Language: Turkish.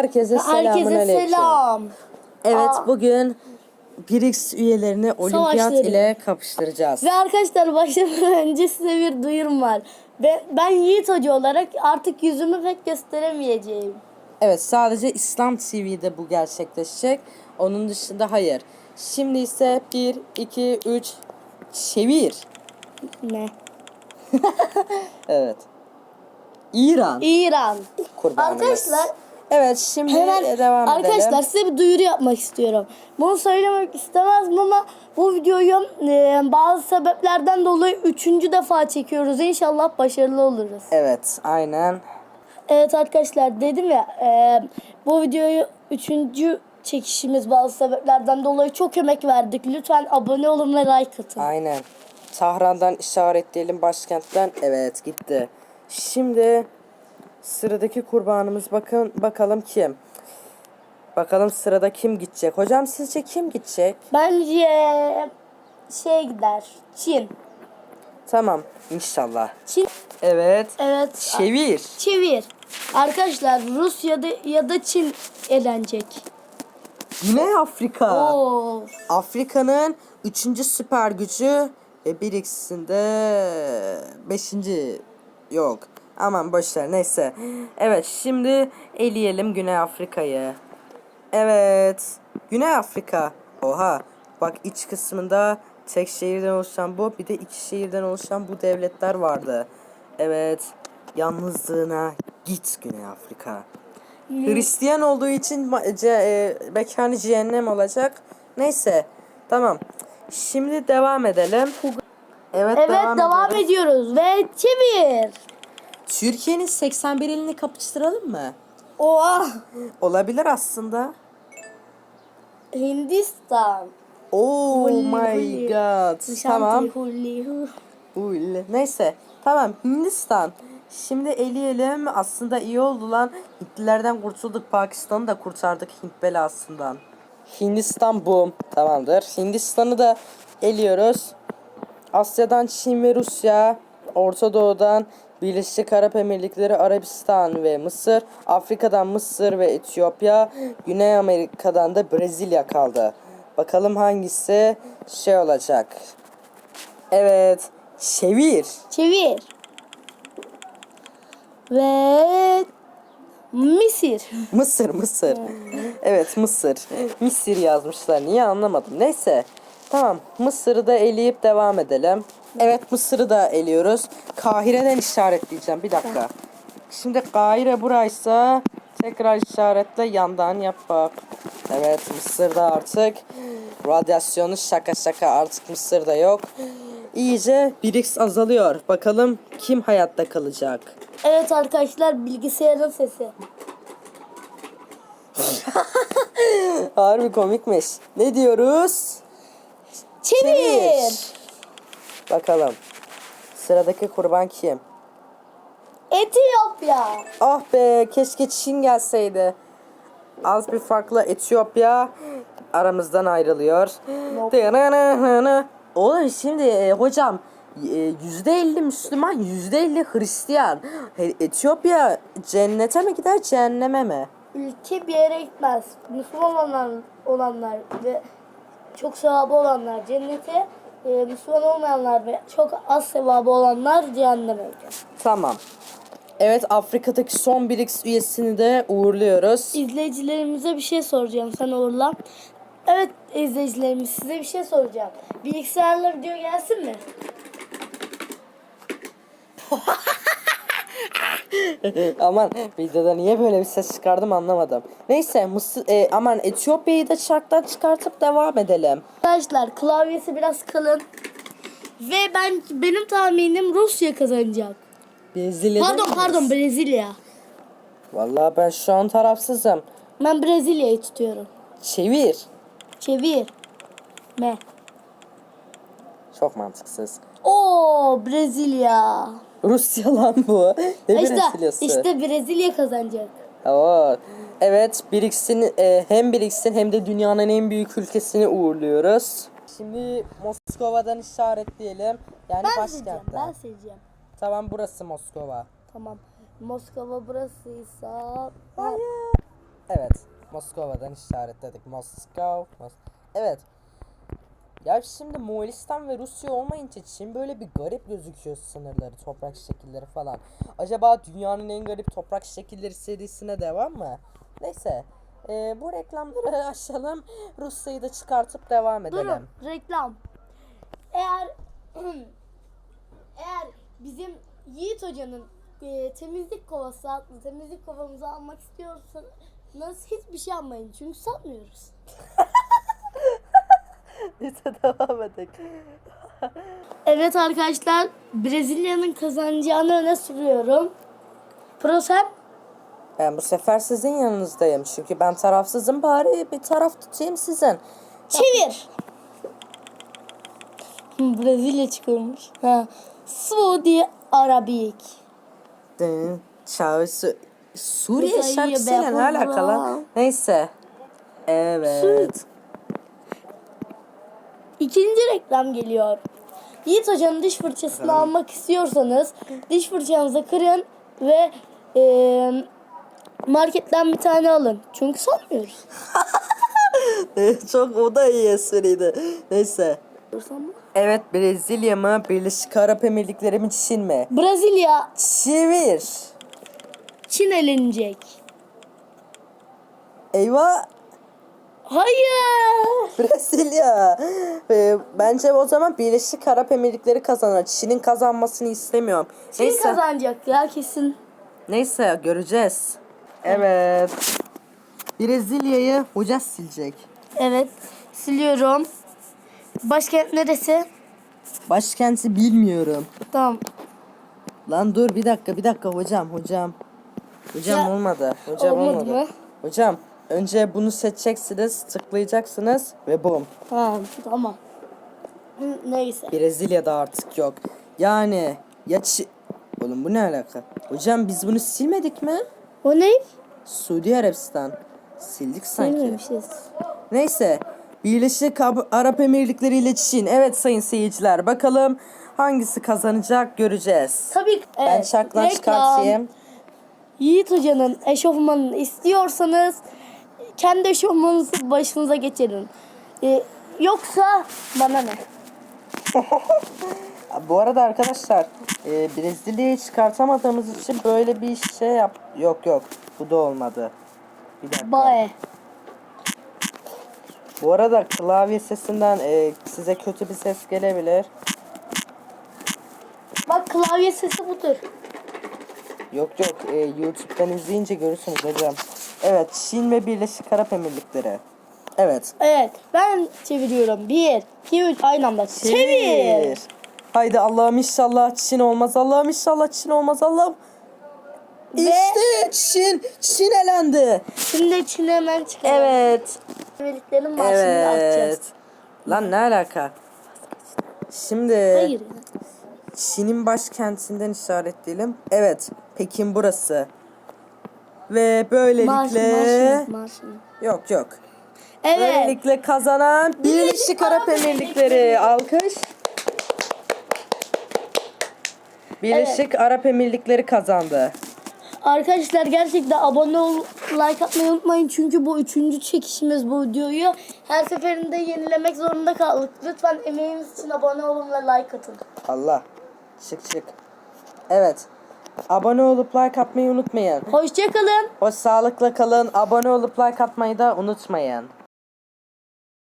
Herkese selamun Herkese selam. Evet Aa. bugün BRICS üyelerini olimpiyat Savaşları. ile kapıştıracağız. Ve arkadaşlar başlamadan önce size bir duyurum var. Ve ben Yiğit Hoca olarak artık yüzümü pek gösteremeyeceğim. Evet sadece İslam TV'de bu gerçekleşecek. Onun dışında hayır. Şimdi ise 1, 2, 3 çevir. Ne? Evet. İran İran. kurbanımız. Arkadaşlar Evet şimdi hemen e, devam arkadaşlar edelim. size bir duyuru yapmak istiyorum. Bunu söylemek istemezdim ama bu videoyu e, bazı sebeplerden dolayı üçüncü defa çekiyoruz. İnşallah başarılı oluruz. Evet aynen. Evet arkadaşlar dedim ya e, bu videoyu üçüncü çekişimiz bazı sebeplerden dolayı çok emek verdik. Lütfen abone olun ve like atın. Aynen. Tahran'dan işaretleyelim başkentten. Evet gitti. Şimdi sıradaki kurbanımız bakın bakalım kim? Bakalım sırada kim gidecek? Hocam sizce kim gidecek? Bence şey gider. Çin. Tamam inşallah. Çin. Evet. Evet. Çevir. Çevir. Arkadaşlar Rusya da ya da Çin elenecek. Güney Afrika. Oo. Afrika'nın üçüncü süper gücü ve bir ikisinde beşinci yok. Aman boşver neyse. Evet şimdi eleyelim Güney Afrika'yı. Evet. Güney Afrika. Oha. Bak iç kısmında tek şehirden oluşan bu bir de iki şehirden oluşan bu devletler vardı. Evet. Yalnızlığına git Güney Afrika. Hristiyan olduğu için e, mekanı cehennem olacak. Neyse. Tamam. Şimdi devam edelim. Evet, Evet devam, devam, ediyoruz. ediyoruz ve çevir. Türkiye'nin 81 ilini kapıştıralım mı? Oha. Olabilir aslında. Hindistan. Oh Hulli, my hulli. god. Tamam. Hulli, Neyse. Tamam. Hindistan. Şimdi eleyelim. Aslında iyi oldu lan. Hintlilerden kurtulduk. Pakistan'ı da kurtardık Hint belasından. Hindistan boom. Tamamdır. Hindistan'ı da eliyoruz. Asya'dan Çin ve Rusya. Orta Doğu'dan Birleşik Arap Emirlikleri, Arabistan ve Mısır. Afrika'dan Mısır ve Etiyopya. Güney Amerika'dan da Brezilya kaldı. Bakalım hangisi şey olacak. Evet. Çevir. Çevir. Ve Mısır. Mısır, Mısır. Evet, Mısır. Mısır yazmışlar. Niye anlamadım. Neyse. Tamam. Mısır'ı da eleyip devam edelim. Evet, Mısır'ı da eliyoruz. Kahire'den işaretleyeceğim. Bir dakika. Şimdi Kahire buraysa tekrar işaretle yandan yap bak. Evet, Mısır'da artık radyasyonu şaka şaka artık Mısır'da yok. İyice BRICS azalıyor. Bakalım kim hayatta kalacak? Evet arkadaşlar bilgisayarın sesi. Harbi komikmiş. Ne diyoruz? Çevir. Bakalım. Sıradaki kurban kim? Etiyopya. Ah be keşke Çin gelseydi. Az bir farkla Etiyopya aramızdan ayrılıyor. Oğlum şimdi e, hocam e, yüzde elli Müslüman yüzde elli Hristiyan. E, Etiyopya cennete mi gider cehenneme mi? Ülke bir yere gitmez. Müslüman olanlar, olanlar ve çok sevabı olanlar cennete, e, Müslüman olmayanlar ve çok az sevabı olanlar cehenneme gider. Tamam. Evet Afrika'daki son BRICS üyesini de uğurluyoruz. İzleyicilerimize bir şey soracağım. Sen uğurla. Evet izleyicilerimiz size bir şey soracağım. Bilgisayarla video gelsin mi? aman videoda niye böyle bir ses çıkardım anlamadım. Neyse Mısır, e, aman Etiyopya'yı da çarktan çıkartıp devam edelim. Arkadaşlar klavyesi biraz kalın. Ve ben benim tahminim Rusya kazanacak. Brezilya'da Pardon mıyız? pardon Brezilya. Vallahi ben şu an tarafsızım. Ben Brezilya'yı tutuyorum. Çevir. Çevir. Me. Çok mantıksız. Oo Brezilya. Rusya lan bu. Ne işte, Brezilya'sı? işte Brezilya kazanacak. Oo. Evet BRICS'in e, hem BRICS'in hem de dünyanın en büyük ülkesini uğurluyoruz. Şimdi Moskova'dan işaretleyelim. Yani Ben seçeceğim. Ben seçeceğim. Tamam burası Moskova. Tamam. Moskova burasıysa... Hayır. Evet. Moskova'dan işaretledik. Moskov. Mos evet. Ya şimdi Moğolistan ve Rusya olmayınca Çin böyle bir garip gözüküyor sınırları, toprak şekilleri falan. Acaba dünyanın en garip toprak şekilleri serisine devam mı? Neyse. Ee, bu reklamları aşalım. Rusya'yı da çıkartıp devam edelim. Durun reklam. Eğer eğer bizim Yiğit Hoca'nın e, temizlik kovası adlı temizlik kovamızı almak istiyorsanız hiçbir şey almayın çünkü satmıyoruz. Neyse devam edelim. Evet arkadaşlar Brezilya'nın kazanacağını öne sürüyorum. Pro sen? Ben bu sefer sizin yanınızdayım. Çünkü ben tarafsızım bari bir taraf tutayım sizin. Çevir. Brezilya çıkıyormuş. Ha. Suudi Arabik. Dın, çağ, Su- Suriye şarkısıyla ne alakalı? Neyse. Evet. İkinci reklam geliyor. Yiğit Hoca'nın diş fırçasını almak istiyorsanız diş fırçanızı kırın ve e, marketten bir tane alın. Çünkü satmıyoruz. Çok o da iyi espriydi. Neyse. Evet Brezilya mı? Birleşik Arap Emirlikleri mi? Çin mi? Brezilya, Çevir. Çin elenecek. Eyvah. Hayır. Brezilya. Ee, bence o zaman Birleşik Arap Emirlikleri kazanır. Çin'in kazanmasını istemiyorum. Çin Neyse. kazanacak ya kesin. Neyse göreceğiz. Evet. Brezilya'yı hoca silecek. Evet. Siliyorum. Başkent neresi? Başkenti bilmiyorum. Tamam. Lan dur bir dakika bir dakika hocam hocam. Hocam Ya, olmadı. Hocam olmadı olmadı. mı? Hocam önce bunu seçeceksiniz, tıklayacaksınız ve bum. Ha, tamam. Neyse. Brezilya'da artık yok. Yani ya Çi- Oğlum bu ne alaka? Hocam biz bunu silmedik mi? O ne? Suudi Arabistan. Sildik sanki. Bilmemişiz. Neyse. Birleşik Arap Emirlikleri ile Çin. Evet sayın seyirciler. Bakalım hangisi kazanacak göreceğiz. Tabii ki. Ben evet, şaklan çıkartayım. Yiğit Hoca'nın eşofmanını istiyorsanız kendi eşofmanınızı başınıza geçirin. Ee, yoksa bana ne? Bu arada arkadaşlar e, Brezilya'yı çıkartamadığımız için böyle bir şey yap. Yok yok. Bu da olmadı. Bir dakika. Bae. Bu arada klavye sesinden e, size kötü bir ses gelebilir. Bak klavye sesi budur. Yok yok e, YouTube'dan izleyince görürsünüz hocam. Evet Çin ve Birleşik Arap Emirlikleri. Evet. Evet ben çeviriyorum. Bir, iki, üç aynı anda. Çevir. Haydi Allah'ım inşallah Çin olmaz. Allah'ım inşallah Çin olmaz. Allah'ım. Ve- İşte Çin. Çin elendi. Şimdi Çin'e hemen çıkalım. Evet. Çevirdiklerin marşını atacağız. Evet. Lan ne alaka? Şimdi Hayır. Çin'in başkentinden işaretleyelim. Evet. Pekin burası. Ve böylelikle yok yok. Evet. Böylelikle kazanan Birleşik Arap Emirlikleri. Alkış. Birleşik Arap Emirlikleri kazandı. Arkadaşlar gerçekten abone ol, like atmayı unutmayın. Çünkü bu üçüncü çekişimiz bu videoyu. Her seferinde yenilemek zorunda kaldık. Lütfen emeğimiz için abone olun ve like atın. Allah. Çık çık. Evet. Abone olup like atmayı unutmayın. Hoşçakalın. Hoş sağlıkla kalın. Abone olup like atmayı da unutmayın.